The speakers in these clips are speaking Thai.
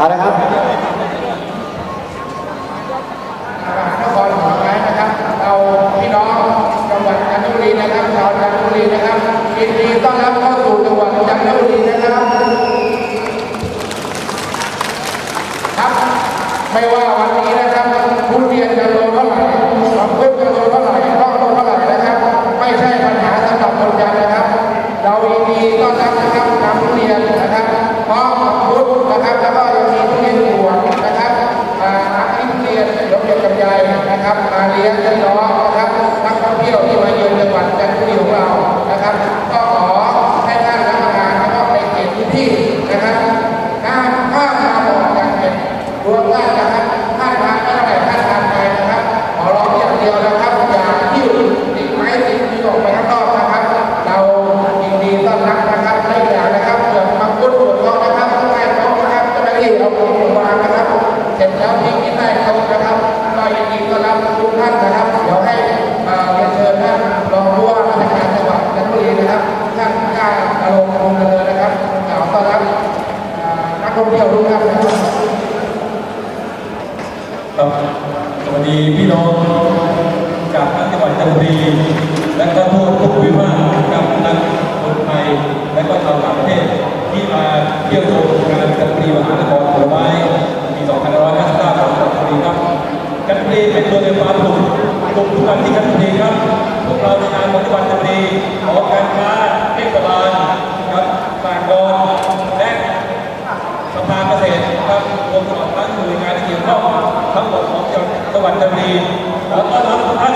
เอาละครับนครหลวงนะครับ เราพี่น้องจังหวัดจันทบุรีนะครับชาวจันทบุรีนะครับยินดีต้อนรับเข้าสู่จังหวัดจันทบุรีนะครับ ครับ ไม่ว่าวันนี้นะครับทุเรียนจะโลเท่าไหร่มังคุดจะโลเท่าไหร่ต้องโลเท่าไหร่นะครับ ไม่ใช่ปัญหาสำหรับคนจันนะครับ เรายินดีต้อนรับนะครับ น ท่องเที่ยวทุกท่านนะครับครับสวัสดีพี่น้องจากจังหวัดจันทบุรีและก็ทั่วทุกภูมิภาคกับทั้งคนไทยและก็ชาวต่างประเทศที่มาเที่ยวชมงานจันทบุรีมหานครผลไม้ปี2559ของจันทบุรีครับจันทบุรีเป็นเมืองแห่งความสุขสุขทุกวันที่จันทบุรีครับพวกเราในนามของจังหวัดจันทบุรีขอการค้าเทศบาลครับสากลและ การเกษตรครับรวมตลอดทั้งหน่วยงานที่เกี่ยวข้องทั้งหมดของจังหวัดจันทบุรีขอต้อนรับท่าน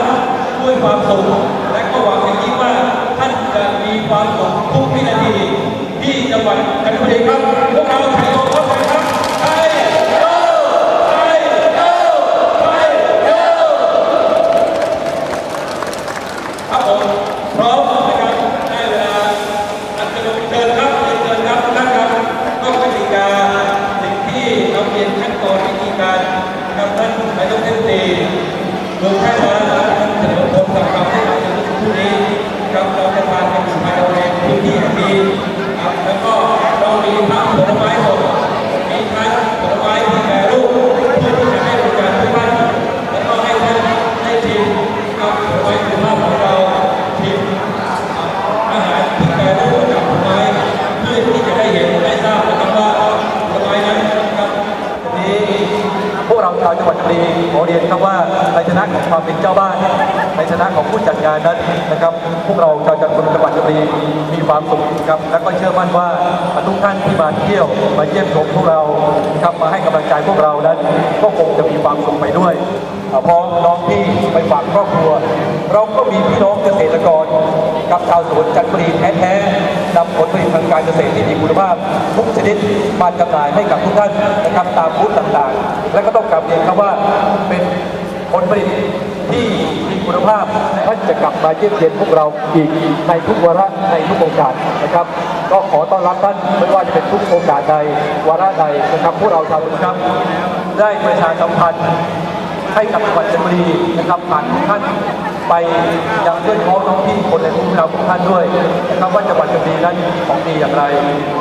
ด้วยความสุขและก็หวังอย่างยิ่งว่าท่านจะมีความสุขทุกวินาทีที่จังหวัดจันทบุรีครับพวกเราไทยโยพร้อมกันครับไทยโยไทยโยไทยโยครับผมพร้อมนะครับได้เวลา อันเป็นเชิญครับเชิญครับทุกท่านครับก็กติกาสิ่งที่เราเรียนขั้นตอนวิธีการกับท่านนายกเทศมนตรีเมืองแพร่มาท่านเฉลิมพลสังกัดที่เราจะรู้ผู้นี้กับเราจะพาไปอยู่ภายในพื้นที่แห่งนี้ครับแล้วก็เรามีทั้งผลไม้สดมีทั้งผลไม้ที่แปรรูปเพื่อที่จะให้บริการทุกท่านแล้วก็ให้ท่านได้ชิมกับผลไม้คุณภาพของเราชิม อาหารที่แปรรูปจากผลไม้เพื่อที่จะได้เห็นได้ทราบนะครับว่าผลไม้นั้นนะครับนี้พวกเรา ชาวจังหวัดชลบุรีขอเรียนครับว่าในชนะของความเป็นเจ้าบ้าน ในชนะของผู้จัดงานนั้นนะครับ พวกเราชาวจังหวัดจังหวัดชลบุรีมีความสุขครับ และก็เชื่อมั่นว่าทุกท่านที่มาเที่ยวมาเยี่ยมชมพวกเราครับมาให้กำลังใจพวกเรานั้นก็คงจะมีความสุขไปด้วยพอน้องพี่ไปฝากครอบครัว เราก็มีพี่น้องเกษตรกร กับชาวสวนจันทบุรีแท้ๆนำผลผลิตทางการเกษตรที่มีคุณภาพ ทุกชนิดมาจำหน่ายให้กับทุกท่านนะครับตามบูธต่างๆ และก็ต้องกลับเรียนครับว่าเป็นผลผลิตที่มีคุณภาพท่านจะกลับมาเยี่ยมเยียนพวกเราอีกในทุกวาระในทุกโอกาสนะครับ ก็ขอต้อนรับท่านไม่ว่าจะเป็นทุกโอกาสใดวาระใดนะครับพวกเราชาวสวนครับได้ประชาสัมพันธ์ให้กับจังหวัดจันทบุรีนะครับผ่านท่าน ไปยังเพื่อนพ้องน้องพี่คนในภูมิเราทุกท่านด้วยนะครับว่าจังหวัดจันทบุรีนั้นมีของดีอย่างไร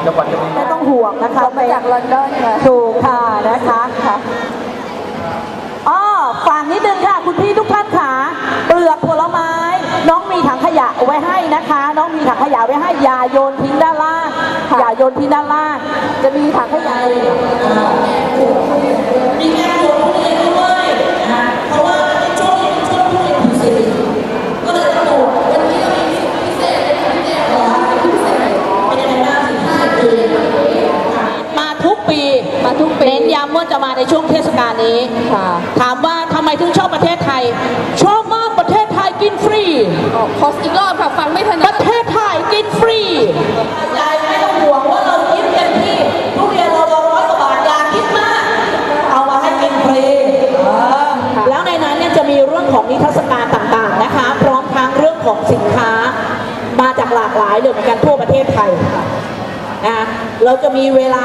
จังหวัดจันทบุรีไม่ต้องห่วงนะคะมาจากลอนดอนค่ะถูกค่ะนะคะค่ะอ้อฝั่งนิดนึงค่ะ คุณพี่ทุกท่านค่ะเปลือกผลไม้ น้องมีถังขยะไว้ให้นะคะ น้องมีถังขยะไว้ให้อย่าโยนทิ้งด้านล่างอย่าโยนทิ้งด้านล่างจะมีถังขยะมี จะมาในช่วงเทศกาลนี้ค่ะถามว่าทำไมถึงชอบประเทศไทย ชอบมากประเทศไทยกินฟรีออกคอสอีกรอบค่ะฟังไม่ถปนัดระเทศไทยกินฟรียายไม่ต้องห่วงว่าเรากินเต็มที่ทุเรียนเราร้อยกว่าบาทอยากคิดมาก เอามาให้กินฟรีเออแล้วในนั้นเนี่ยจะมีเรื่องของนิทรรศการต่างๆนะคะ พร้อมทั้งเรื่องของสินค้า มาจากหลากหลายเลยเหมือนกันทั่วประเทศไทยนะเราจะมีเวลา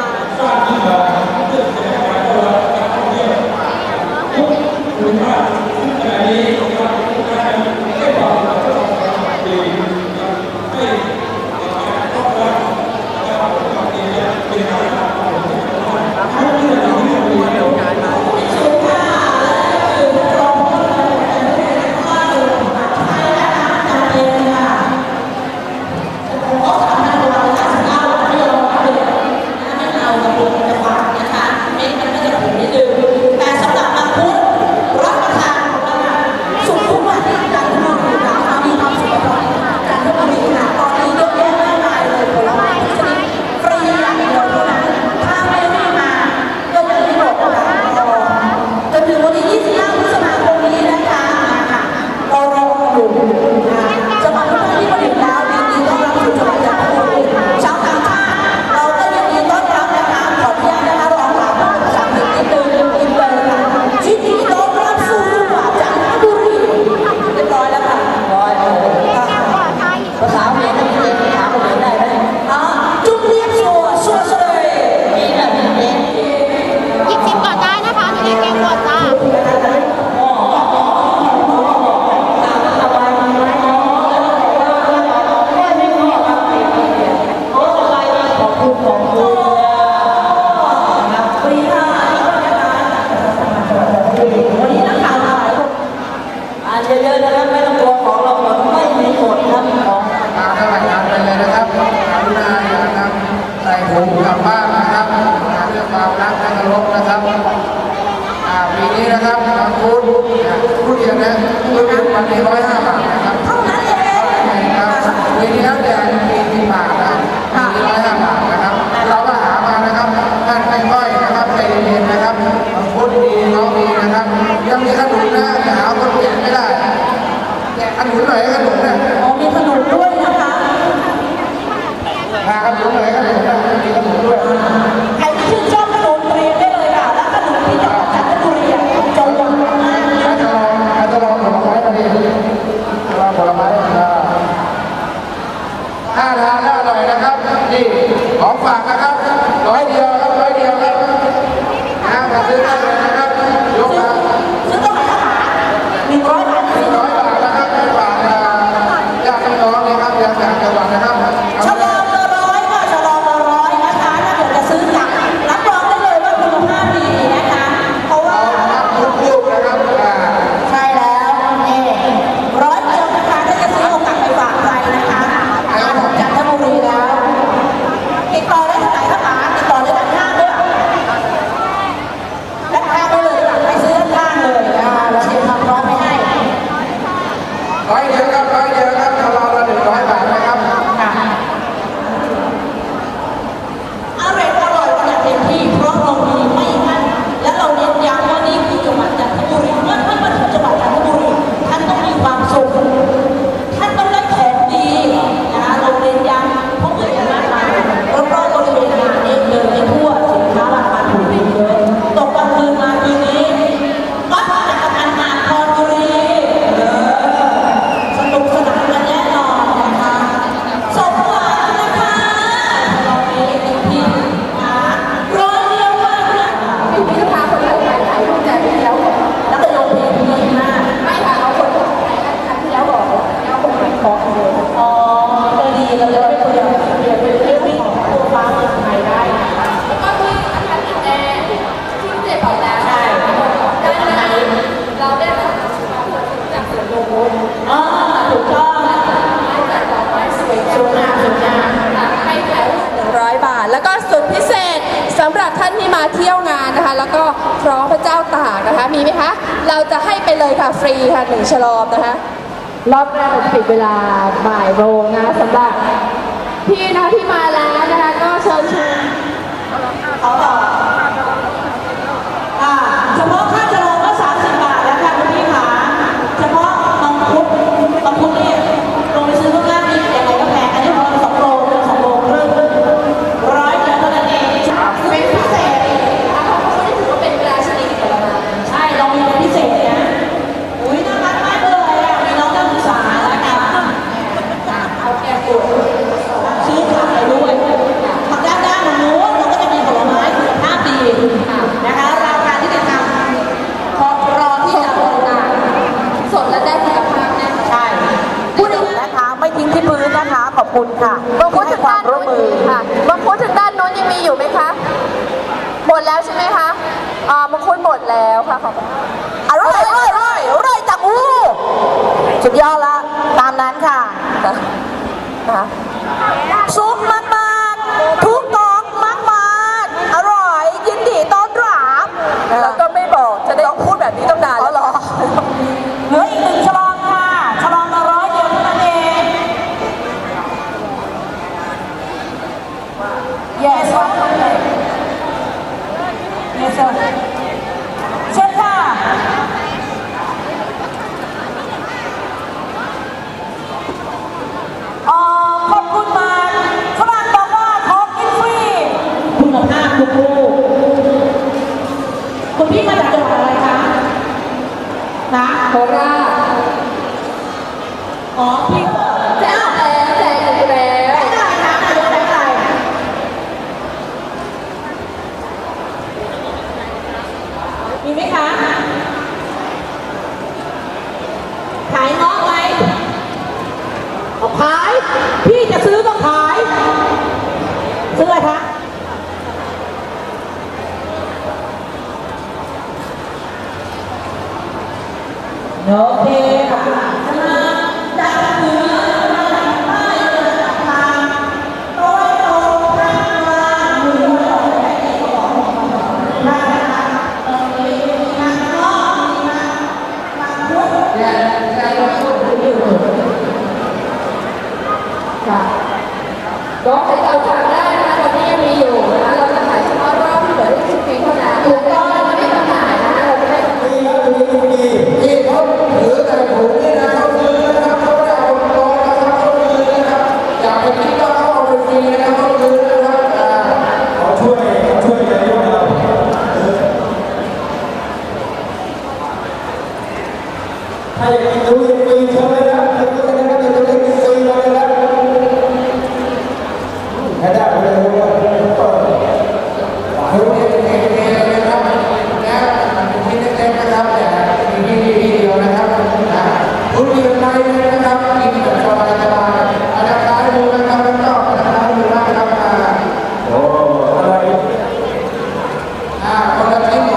เ era, não. Né? เลยค่ะ ฟรีค่ะหนึ่งฉลอมนะคะรอบแรกปิดเวลาบ่ายโมงนะสำหรับพี่นะพี่มาแล้วนะคะก็เชิญชวขอบคุณ สุดยอดละ ตามนั้นค่ะซุปมา มีไหมคะ Ah, agora tem